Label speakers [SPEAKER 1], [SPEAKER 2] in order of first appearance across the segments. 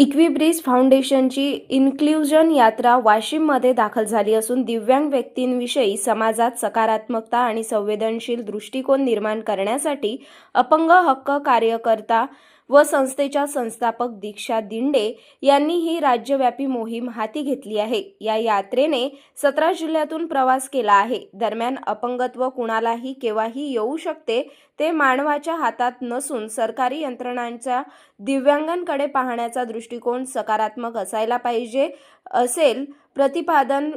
[SPEAKER 1] इक्विब्रिज फाउंडेशनची inclusion यात्रा वाशिममध्ये दाखल झाली असून दिव्यांग व्यक्तींविषयी समाजात सकारात्मकता आणि संवेदनशील दृष्टिकोन निर्माण करण्यासाठी अपंग हक्क कार्यकर्ता व संस्थेच्या संस्थापक दीक्षा दिंडे यांनी ही राज्यव्यापी मोहीम हाती घेतली आहे. या यात्रेने सतरा जिल्ह्यातून प्रवास केला आहे. दरम्यान अपंगत्व कुणालाही केव्हाही येऊ शकते ते मानवाच्या हातात नसून सरकारी यंत्रणांच्या दिव्यांगांकडे पाहण्याचा दृष्टिकोन सकारात्मक असायला पाहिजे असेल. प्रतिपादन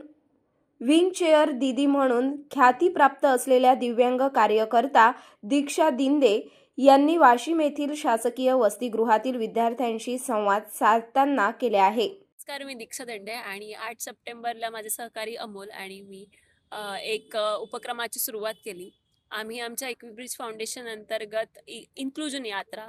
[SPEAKER 1] व्हीलचेअर दीदी म्हणून ख्यातीप्राप्त असलेल्या दिव्यांग कार्यकर्ता दीक्षा दिंदे यांनी वाशिम येथील शासकीय वसतिगृहातील विद्यार्थ्यांशी संवाद साधताना केले आहे.
[SPEAKER 2] नमस्कार मी दीक्षा दंडे आणि आठ सप्टेंबरला माझे सहकारी अमोल आणि मी एक उपक्रमाची सुरुवात केली. आम्ही आमच्या इक्विब्रिज फाउंडेशन अंतर्गत इ इन्क्लुजन यात्रा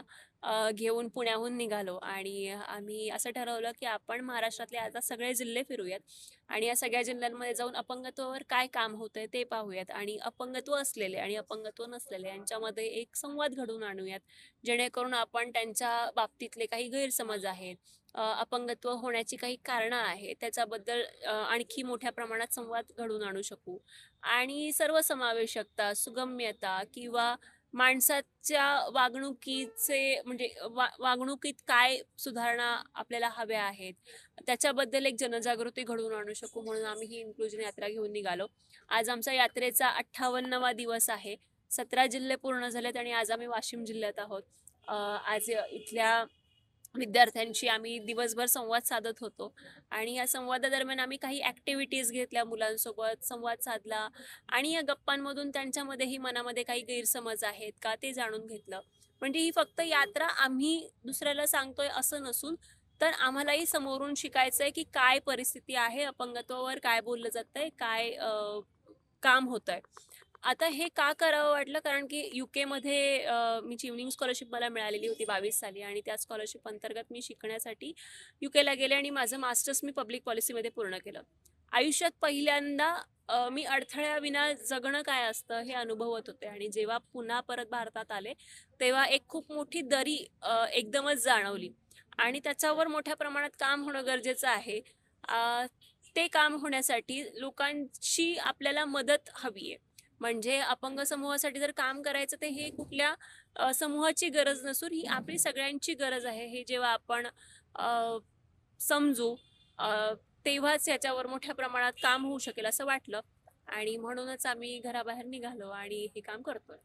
[SPEAKER 2] घेऊन पुण्याहून निघालो. आणि आम्ही असं ठरवलं की आपण महाराष्ट्रातले आता सगळे जिल्हे फिरूयात आणि या सगळ्या जिल्ह्यांमध्ये जाऊन अपंगत्वावर काय काम होतंय ते पाहूयात. आणि अपंगत्व असलेले आणि अपंगत्व नसलेले यांच्यामध्ये एक संवाद घडवून आणूयात जेणेकरून आपण त्यांच्या बाबतीतले काही गैरसमज आहेत अपंगत्व होण्याची काही कारणं आहेत त्याच्याबद्दल आणखी मोठ्या प्रमाणात संवाद घडवून आणू शकू. आणि सर्वसमावेशकता सुगम्यता किंवा माणसाच्या वागणुकीचे म्हणजे वा वागणुकीत काय सुधारणा आपल्याला हव्या आहेत? त्याच्याबद्दल एक जनजागृती घडवून आणू शकू म्हणून आम्ही ही इन्क्लुजन यात्रा घेऊन निघालो. आज आमचा यात्रेचा अठ्ठावन्नवा दिवस आहे. सतरा जिल्हे पूर्ण झालेत आणि आज आम्ही वाशिम जिल्ह्यात आहोत. आज इथल्या विद्यार्थ्यांशी आम्ही दिवसभर संवाद साधत होतो. आणि या संवादादरम्यान आम्ही काही ॲक्टिव्हिटीज घेतल्या मुलांसोबत संवाद साधला आणि या गप्पांमधून त्यांच्यामध्येही मनामध्ये काही गैरसमज आहेत का ते जाणून घेतलं. म्हणजे ही फक्त यात्रा आम्ही दुसऱ्याला सांगतोय असं नसून तर आम्हालाही समोरून शिकायचं आहे की काय परिस्थिती आहे अपंगत्वावर काय बोललं जातंय काय काम होत आहे आता हे का करावं वाटलं? कारण की यू केमध्ये मी चिवनिंग स्कॉलरशिप मला मिळालेली होती बावीस साली आणि त्या स्कॉलरशिप अंतर्गत मी शिकण्यासाठी यू केला गेले आणि माझं मास्टर्स मी पब्लिक पॉलिसीमध्ये पूर्ण केलं. आयुष्यात पहिल्यांदा मी अडथळ्याविना जगणं काय असतं हे अनुभवत होते आणि जेव्हा पुन्हा परत भारतात आले तेव्हा एक खूप मोठी दरी एकदमच जाणवली. आणि त्याच्यावर मोठ्या प्रमाणात काम होणं गरजेचं आहे. ते काम होण्यासाठी लोकांची आपल्याला मदत हवी आहे. म्हणजे अपंग समूहासाठी जर काम करायचं तर हे कुठल्या समूहाची गरज नसून ही आपली सगळ्यांची गरज आहे. हे जेव्हा आपण समजू तेव्हाच याच्यावर मोठ्या प्रमाणात काम होऊ शकेल असं वाटलं. आणि म्हणूनच आम्ही घराबाहेर निघालो आणि हे काम करतोय.